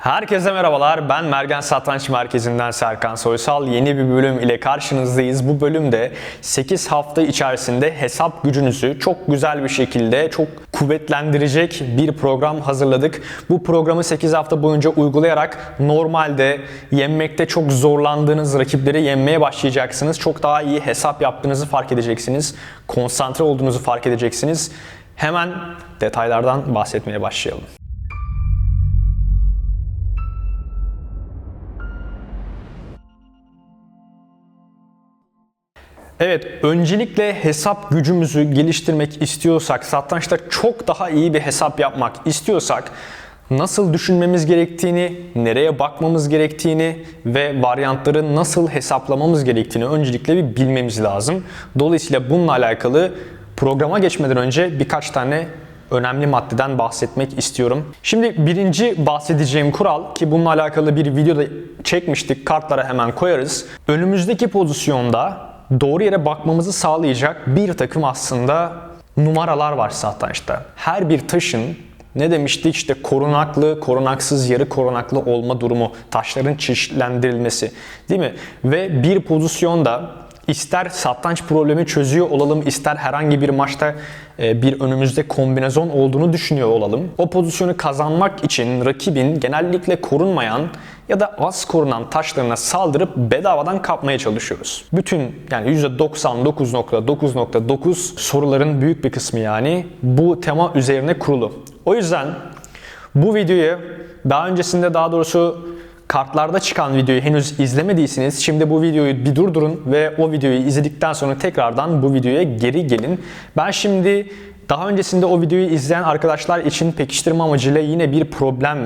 Herkese merhabalar. Ben Mergen Satranç Merkezi'nden Serkan Soysal. Yeni bir bölüm ile karşınızdayız. Bu bölümde 8 hafta içerisinde hesap gücünüzü çok güzel bir şekilde, çok kuvvetlendirecek bir program hazırladık. Bu programı 8 hafta boyunca uygulayarak normalde yenmekte çok zorlandığınız rakipleri yenmeye başlayacaksınız. Çok daha iyi hesap yaptığınızı fark edeceksiniz. Konsantre olduğunuzu fark edeceksiniz. Hemen detaylardan bahsetmeye başlayalım. Evet, öncelikle hesap gücümüzü geliştirmek istiyorsak, satrançta çok daha iyi bir hesap yapmak istiyorsak nasıl düşünmemiz gerektiğini, nereye bakmamız gerektiğini ve varyantları nasıl hesaplamamız gerektiğini öncelikle bir bilmemiz lazım. Dolayısıyla bununla alakalı programa geçmeden önce birkaç tane önemli maddeden bahsetmek istiyorum. Şimdi birinci bahsedeceğim kural ki bununla alakalı bir videoda çekmiştik. Kartlara hemen koyarız. Önümüzdeki pozisyonda doğru yere bakmamızı sağlayacak bir takım aslında numaralar var satrançta. Her bir taşın ne demiştik işte korunaklı, korunaksız, yarı korunaklı olma durumu, taşların çeşitlendirilmesi değil mi? Ve bir pozisyonda ister satranç problemi çözüyor olalım, ister herhangi bir maçta e, bir önümüzde kombinezon olduğunu düşünüyor olalım. O pozisyonu kazanmak için rakibin genellikle korunmayan ya da az korunan taşlarına saldırıp bedavadan kapmaya çalışıyoruz. Bütün yani %99.9.9 soruların büyük bir kısmı yani bu tema üzerine kurulu. O yüzden bu videoyu daha öncesinde daha doğrusu kartlarda çıkan videoyu henüz izlemediyseniz şimdi bu videoyu bir durdurun ve o videoyu izledikten sonra tekrardan bu videoya geri gelin. Ben şimdi daha öncesinde o videoyu izleyen arkadaşlar için pekiştirme amacıyla yine bir problem,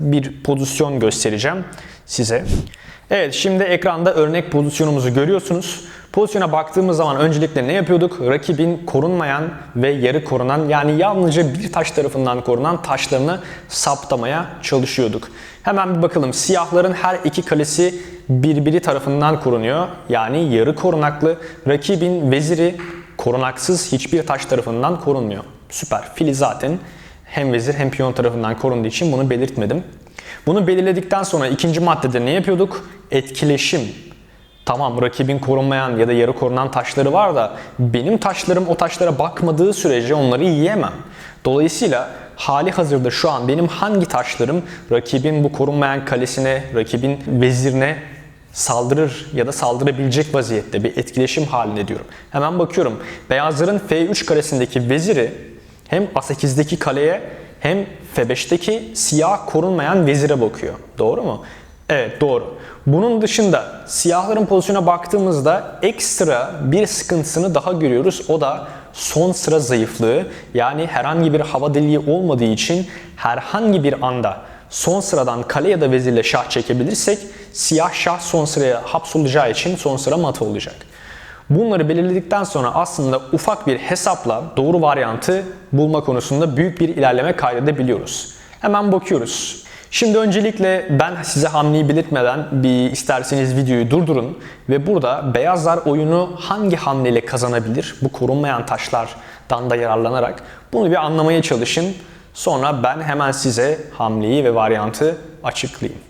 bir pozisyon göstereceğim size. Evet şimdi ekranda örnek pozisyonumuzu görüyorsunuz. Pozisyona baktığımız zaman öncelikle ne yapıyorduk? Rakibin korunmayan ve yarı korunan yani yalnızca bir taş tarafından korunan taşlarını saptamaya çalışıyorduk. Hemen bir bakalım. Siyahların her iki kalesi birbiri tarafından korunuyor. Yani yarı korunaklı. Rakibin veziri korunaksız hiçbir taş tarafından korunmuyor. Süper. Fili zaten hem vezir hem piyon tarafından korunduğu için bunu belirtmedim. Bunu belirledikten sonra ikinci maddede ne yapıyorduk? Etkileşim. Tamam rakibin korunmayan ya da yarı korunan taşları var da benim taşlarım o taşlara bakmadığı sürece onları yiyemem. Dolayısıyla hali hazırda şu an benim hangi taşlarım rakibin bu korunmayan kalesine, rakibin vezirine saldırır ya da saldırabilecek vaziyette bir etkileşim halinde diyorum. Hemen bakıyorum. Beyazların F3 karesindeki veziri hem A8'deki kaleye hem F5'teki siyah korunmayan vezire bakıyor. Doğru mu? Evet doğru. Bunun dışında siyahların pozisyona baktığımızda ekstra bir sıkıntısını daha görüyoruz. O da son sıra zayıflığı. Yani herhangi bir hava deliği olmadığı için herhangi bir anda son sıradan kale ya da vezirle şah çekebilirsek siyah şah son sıraya hapsolacağı için son sıra mat olacak. Bunları belirledikten sonra aslında ufak bir hesapla doğru varyantı bulma konusunda büyük bir ilerleme kaydedebiliyoruz. Hemen bakıyoruz. Şimdi öncelikle ben size hamleyi belirtmeden bir isterseniz videoyu durdurun ve burada beyazlar oyunu hangi hamleyle kazanabilir bu korunmayan taşlardan da yararlanarak bunu bir anlamaya çalışın. Sonra ben hemen size hamleyi ve varyantı açıklayayım.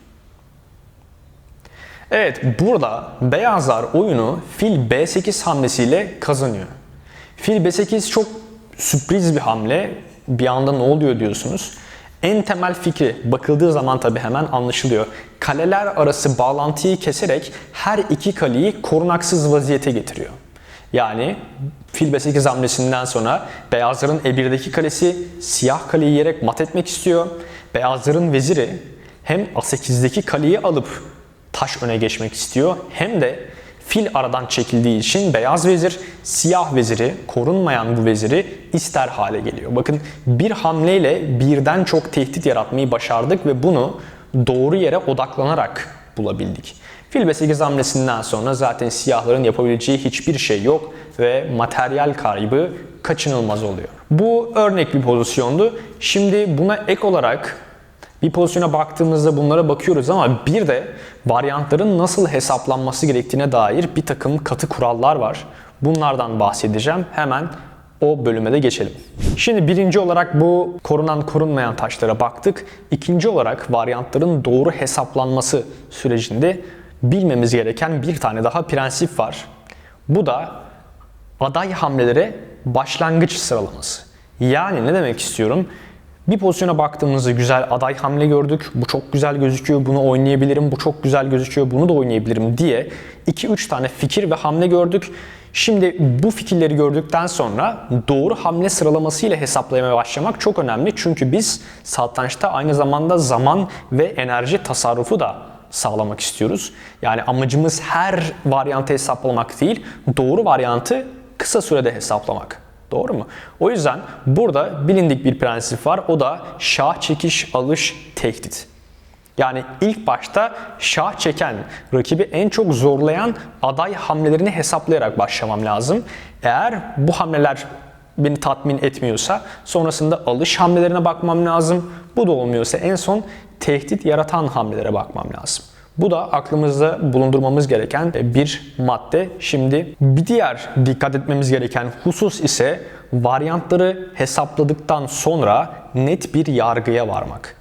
Evet burada beyazlar oyunu fil B8 hamlesiyle kazanıyor. Fil B8 çok sürpriz bir hamle. Bir anda ne oluyor diyorsunuz. En temel fikri bakıldığı zaman tabi hemen anlaşılıyor. Kaleler arası bağlantıyı keserek her iki kaleyi korunaksız vaziyete getiriyor. Yani fil B8 hamlesinden sonra beyazların E1'deki kalesi siyah kaleyi yiyerek mat etmek istiyor. Beyazların veziri hem A8'deki kaleyi alıp taş öne geçmek istiyor hem de fil aradan çekildiği için beyaz vezir siyah veziri korunmayan bu veziri ister hale geliyor. Bakın bir hamleyle birden çok tehdit yaratmayı başardık ve bunu doğru yere odaklanarak bulabildik. Fil B8 hamlesinden sonra zaten siyahların yapabileceği hiçbir şey yok ve materyal kaybı kaçınılmaz oluyor. Bu örnek bir pozisyondu. Şimdi buna ek olarak bir pozisyona baktığımızda bunlara bakıyoruz ama bir de varyantların nasıl hesaplanması gerektiğine dair bir takım katı kurallar var. Bunlardan bahsedeceğim. Hemen o bölüme de geçelim. Şimdi birinci olarak bu korunan korunmayan taşlara baktık. İkinci olarak varyantların doğru hesaplanması sürecinde bilmemiz gereken bir tane daha prensip var. Bu da aday hamlelere başlangıç sıralaması. Yani ne demek istiyorum? Bir pozisyona baktığımızda güzel aday hamle gördük. Bu çok güzel gözüküyor. Bunu oynayabilirim. Bu çok güzel gözüküyor. Bunu da oynayabilirim diye 2-3 tane fikir ve hamle gördük. Şimdi bu fikirleri gördükten sonra doğru hamle sıralaması ile hesaplamaya başlamak çok önemli. Çünkü biz satrançta aynı zamanda zaman ve enerji tasarrufu da sağlamak istiyoruz. Yani amacımız her varyantı hesaplamak değil, doğru varyantı kısa sürede hesaplamak. Doğru mu? O yüzden burada bilindik bir prensip var. O da şah çekiş alış tehdit. Yani ilk başta şah çeken, rakibi en çok zorlayan aday hamlelerini hesaplayarak başlamam lazım. Eğer bu hamleler beni tatmin etmiyorsa sonrasında alış hamlelerine bakmam lazım. Bu da olmuyorsa en son tehdit yaratan hamlelere bakmam lazım. Bu da aklımızda bulundurmamız gereken bir madde. Şimdi bir diğer dikkat etmemiz gereken husus ise varyantları hesapladıktan sonra net bir yargıya varmak.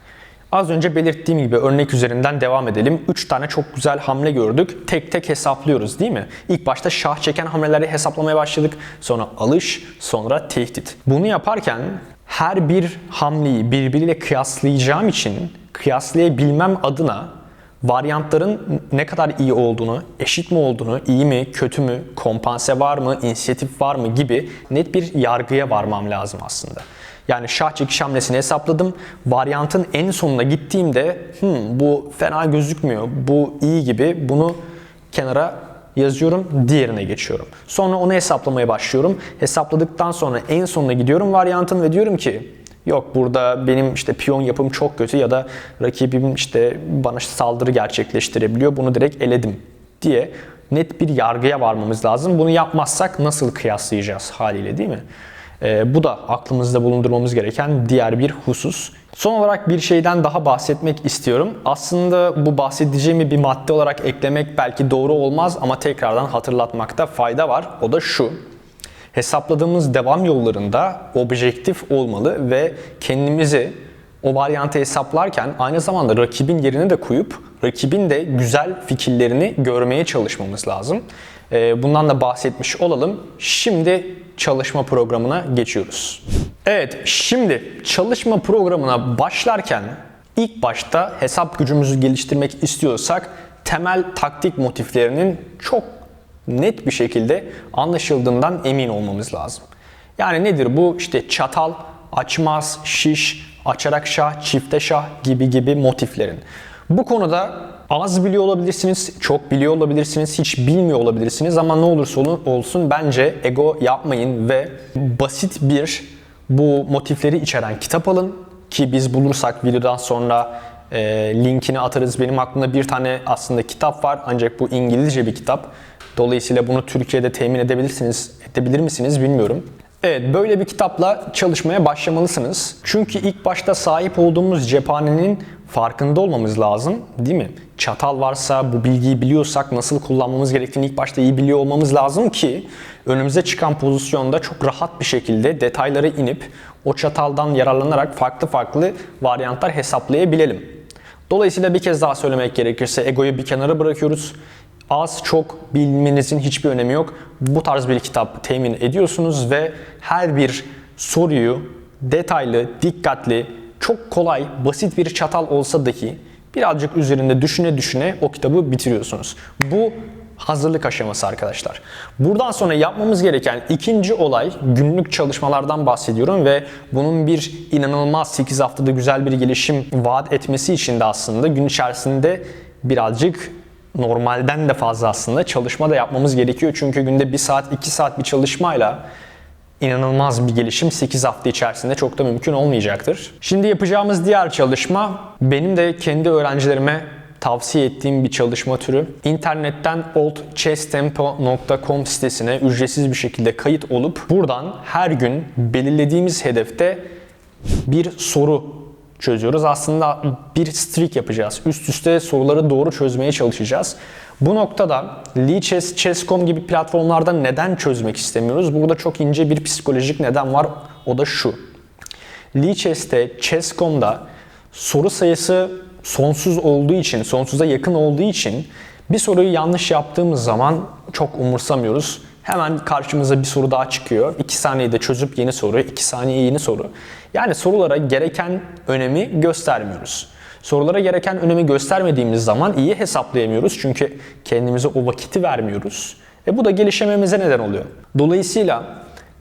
Az önce belirttiğim gibi örnek üzerinden devam edelim. 3 tane çok güzel hamle gördük. Tek tek hesaplıyoruz değil mi? İlk başta şah çeken hamleleri hesaplamaya başladık. Sonra alış, sonra tehdit. Bunu yaparken her bir hamleyi birbiriyle kıyaslayacağım için kıyaslayabilmem adına varyantların ne kadar iyi olduğunu, eşit mi olduğunu, iyi mi, kötü mü, kompanse var mı, inisiyatif var mı gibi net bir yargıya varmam lazım aslında. Yani şah çekiş hamlesini hesapladım. Varyantın en sonuna gittiğimde hmm, bu fena gözükmüyor, bu iyi gibi bunu kenara yazıyorum, diğerine geçiyorum. Sonra onu hesaplamaya başlıyorum. Hesapladıktan sonra en sonuna gidiyorum varyantın ve diyorum ki Yok burada benim işte piyon yapım çok kötü ya da rakibim işte bana saldırı gerçekleştirebiliyor. Bunu direkt eledim diye net bir yargıya varmamız lazım. Bunu yapmazsak nasıl kıyaslayacağız haliyle değil mi? Ee, bu da aklımızda bulundurmamız gereken diğer bir husus. Son olarak bir şeyden daha bahsetmek istiyorum. Aslında bu bahsedeceğimi bir madde olarak eklemek belki doğru olmaz ama tekrardan hatırlatmakta fayda var. O da şu. Hesapladığımız devam yollarında objektif olmalı ve kendimizi o varyantı hesaplarken aynı zamanda rakibin yerine de koyup rakibin de güzel fikirlerini görmeye çalışmamız lazım. Ee, bundan da bahsetmiş olalım. Şimdi çalışma programına geçiyoruz. Evet, şimdi çalışma programına başlarken ilk başta hesap gücümüzü geliştirmek istiyorsak temel taktik motiflerinin çok net bir şekilde anlaşıldığından emin olmamız lazım. Yani nedir bu? İşte çatal, açmaz, şiş, açarak şah, çifte şah gibi gibi motiflerin. Bu konuda az biliyor olabilirsiniz, çok biliyor olabilirsiniz, hiç bilmiyor olabilirsiniz ama ne olursa olsun bence ego yapmayın ve basit bir bu motifleri içeren kitap alın ki biz bulursak videodan sonra e, linkini atarız. Benim aklımda bir tane aslında kitap var ancak bu İngilizce bir kitap. Dolayısıyla bunu Türkiye'de temin edebilirsiniz, edebilir misiniz bilmiyorum. Evet, böyle bir kitapla çalışmaya başlamalısınız. Çünkü ilk başta sahip olduğumuz cephanenin farkında olmamız lazım, değil mi? Çatal varsa, bu bilgiyi biliyorsak nasıl kullanmamız gerektiğini ilk başta iyi biliyor olmamız lazım ki önümüze çıkan pozisyonda çok rahat bir şekilde detaylara inip o çataldan yararlanarak farklı farklı varyantlar hesaplayabilelim. Dolayısıyla bir kez daha söylemek gerekirse egoyu bir kenara bırakıyoruz az çok bilmenizin hiçbir önemi yok. Bu tarz bir kitap temin ediyorsunuz ve her bir soruyu detaylı, dikkatli, çok kolay, basit bir çatal olsa dahi birazcık üzerinde düşüne düşüne o kitabı bitiriyorsunuz. Bu hazırlık aşaması arkadaşlar. Buradan sonra yapmamız gereken ikinci olay günlük çalışmalardan bahsediyorum ve bunun bir inanılmaz 8 haftada güzel bir gelişim vaat etmesi için de aslında gün içerisinde birazcık normalden de fazla aslında çalışma da yapmamız gerekiyor. Çünkü günde 1 saat 2 saat bir çalışmayla inanılmaz bir gelişim 8 hafta içerisinde çok da mümkün olmayacaktır. Şimdi yapacağımız diğer çalışma benim de kendi öğrencilerime tavsiye ettiğim bir çalışma türü. İnternetten oldchesstempo.com sitesine ücretsiz bir şekilde kayıt olup buradan her gün belirlediğimiz hedefte bir soru çözüyoruz. Aslında bir streak yapacağız. Üst üste soruları doğru çözmeye çalışacağız. Bu noktada Lichess, Chess.com gibi platformlarda neden çözmek istemiyoruz? Burada çok ince bir psikolojik neden var. O da şu. Lichess'te, Chess.com'da soru sayısı sonsuz olduğu için, sonsuza yakın olduğu için bir soruyu yanlış yaptığımız zaman çok umursamıyoruz. Hemen karşımıza bir soru daha çıkıyor. 2 saniyede çözüp yeni soru, 2 saniye yeni soru. Yani sorulara gereken önemi göstermiyoruz. Sorulara gereken önemi göstermediğimiz zaman iyi hesaplayamıyoruz. Çünkü kendimize o vakiti vermiyoruz. E bu da gelişememize neden oluyor. Dolayısıyla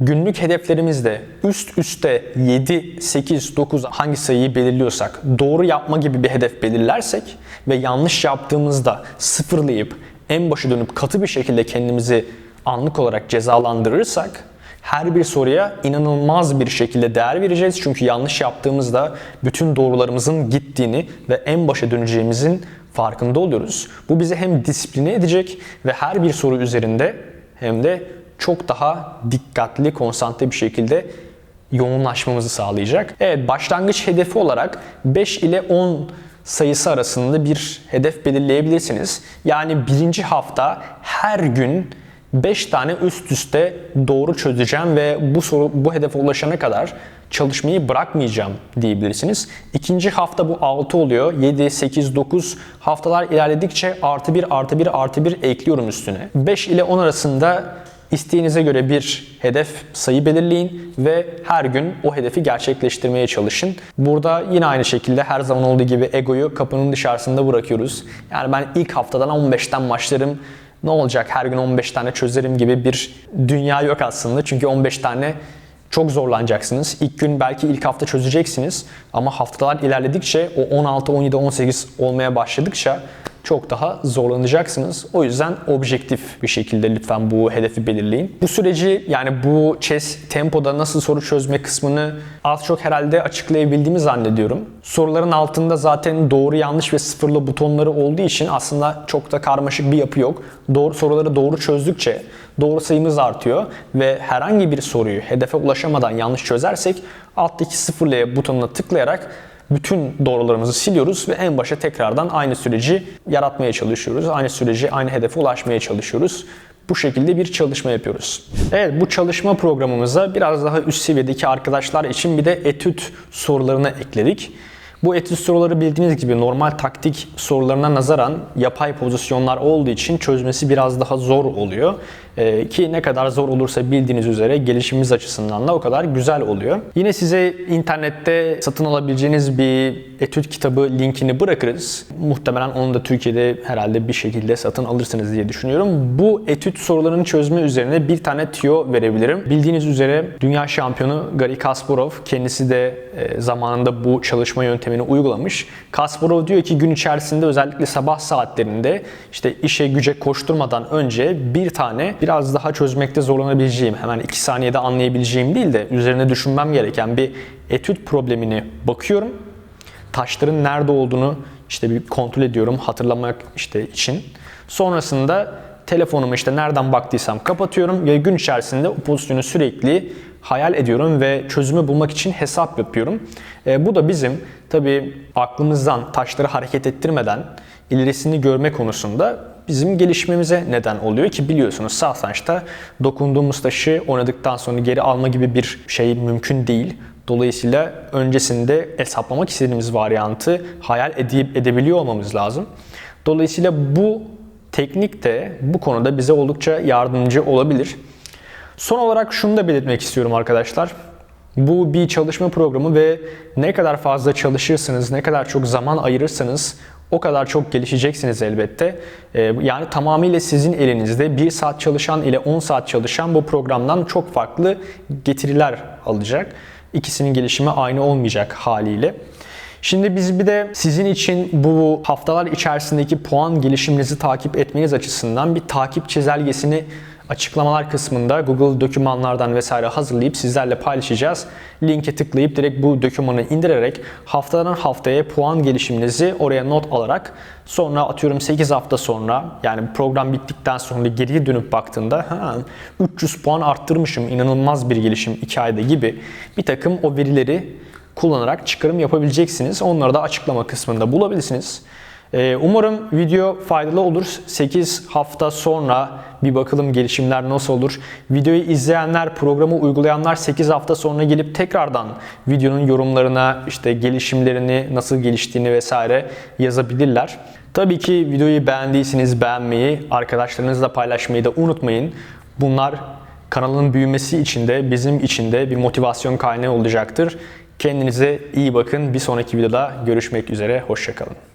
günlük hedeflerimizde üst üste 7, 8, 9 hangi sayıyı belirliyorsak doğru yapma gibi bir hedef belirlersek ve yanlış yaptığımızda sıfırlayıp en başa dönüp katı bir şekilde kendimizi anlık olarak cezalandırırsak her bir soruya inanılmaz bir şekilde değer vereceğiz. Çünkü yanlış yaptığımızda bütün doğrularımızın gittiğini ve en başa döneceğimizin farkında oluyoruz. Bu bizi hem disipline edecek ve her bir soru üzerinde hem de çok daha dikkatli, konsantre bir şekilde yoğunlaşmamızı sağlayacak. Evet, başlangıç hedefi olarak 5 ile 10 sayısı arasında bir hedef belirleyebilirsiniz. Yani birinci hafta her gün 5 tane üst üste doğru çözeceğim ve bu soru bu hedefe ulaşana kadar çalışmayı bırakmayacağım diyebilirsiniz. İkinci hafta bu 6 oluyor. 7, 8, 9 haftalar ilerledikçe artı 1, artı 1, artı 1 ekliyorum üstüne. 5 ile 10 arasında isteğinize göre bir hedef sayı belirleyin ve her gün o hedefi gerçekleştirmeye çalışın. Burada yine aynı şekilde her zaman olduğu gibi egoyu kapının dışarısında bırakıyoruz. Yani ben ilk haftadan 15'ten başlarım ne olacak her gün 15 tane çözerim gibi bir dünya yok aslında. Çünkü 15 tane çok zorlanacaksınız. İlk gün belki ilk hafta çözeceksiniz ama haftalar ilerledikçe o 16, 17, 18 olmaya başladıkça çok daha zorlanacaksınız. O yüzden objektif bir şekilde lütfen bu hedefi belirleyin. Bu süreci yani bu chess tempoda nasıl soru çözme kısmını az çok herhalde açıklayabildiğimi zannediyorum. Soruların altında zaten doğru yanlış ve sıfırlı butonları olduğu için aslında çok da karmaşık bir yapı yok. Doğru soruları doğru çözdükçe doğru sayımız artıyor ve herhangi bir soruyu hedefe ulaşamadan yanlış çözersek alttaki sıfırlaya butonuna tıklayarak bütün doğrularımızı siliyoruz ve en başa tekrardan aynı süreci yaratmaya çalışıyoruz. Aynı süreci, aynı hedefe ulaşmaya çalışıyoruz. Bu şekilde bir çalışma yapıyoruz. Evet bu çalışma programımıza biraz daha üst seviyedeki arkadaşlar için bir de etüt sorularını ekledik. Bu etüt soruları bildiğiniz gibi normal taktik sorularına nazaran yapay pozisyonlar olduğu için çözmesi biraz daha zor oluyor. Ee, ki ne kadar zor olursa bildiğiniz üzere gelişimimiz açısından da o kadar güzel oluyor. Yine size internette satın alabileceğiniz bir etüt kitabı linkini bırakırız. Muhtemelen onu da Türkiye'de herhalde bir şekilde satın alırsınız diye düşünüyorum. Bu etüt sorularını çözme üzerine bir tane tüyo verebilirim. Bildiğiniz üzere dünya şampiyonu Gary Kasparov kendisi de e, zamanında bu çalışma yöntemini uygulamış. Kasparov diyor ki gün içerisinde özellikle sabah saatlerinde işte işe güce koşturmadan önce bir tane biraz daha çözmekte zorlanabileceğim, hemen 2 saniyede anlayabileceğim değil de üzerine düşünmem gereken bir etüt problemini bakıyorum. Taşların nerede olduğunu işte bir kontrol ediyorum hatırlamak işte için. Sonrasında telefonumu işte nereden baktıysam kapatıyorum ve gün içerisinde o pozisyonu sürekli hayal ediyorum ve çözümü bulmak için hesap yapıyorum. E, bu da bizim tabi aklımızdan taşları hareket ettirmeden ilerisini görme konusunda bizim gelişmemize neden oluyor ki biliyorsunuz satrançta dokunduğumuz taşı oynadıktan sonra geri alma gibi bir şey mümkün değil. Dolayısıyla öncesinde hesaplamak istediğimiz varyantı hayal edip edebiliyor olmamız lazım. Dolayısıyla bu teknik de bu konuda bize oldukça yardımcı olabilir. Son olarak şunu da belirtmek istiyorum arkadaşlar. Bu bir çalışma programı ve ne kadar fazla çalışırsanız, ne kadar çok zaman ayırırsanız o kadar çok gelişeceksiniz elbette. Ee, yani tamamıyla sizin elinizde 1 saat çalışan ile 10 saat çalışan bu programdan çok farklı getiriler alacak. İkisinin gelişimi aynı olmayacak haliyle. Şimdi biz bir de sizin için bu haftalar içerisindeki puan gelişiminizi takip etmeniz açısından bir takip çizelgesini açıklamalar kısmında Google dokümanlardan vesaire hazırlayıp sizlerle paylaşacağız. Linke tıklayıp direkt bu dokümanı indirerek haftadan haftaya puan gelişiminizi oraya not alarak sonra atıyorum 8 hafta sonra yani program bittikten sonra geriye dönüp baktığında ha, 300 puan arttırmışım inanılmaz bir gelişim 2 ayda gibi bir takım o verileri kullanarak çıkarım yapabileceksiniz. Onları da açıklama kısmında bulabilirsiniz. Ee, umarım video faydalı olur. 8 hafta sonra bir bakalım gelişimler nasıl olur. Videoyu izleyenler, programı uygulayanlar 8 hafta sonra gelip tekrardan videonun yorumlarına işte gelişimlerini, nasıl geliştiğini vesaire yazabilirler. Tabii ki videoyu beğendiyseniz beğenmeyi, arkadaşlarınızla paylaşmayı da unutmayın. Bunlar kanalın büyümesi için de bizim için de bir motivasyon kaynağı olacaktır. Kendinize iyi bakın. Bir sonraki videoda görüşmek üzere. Hoşçakalın.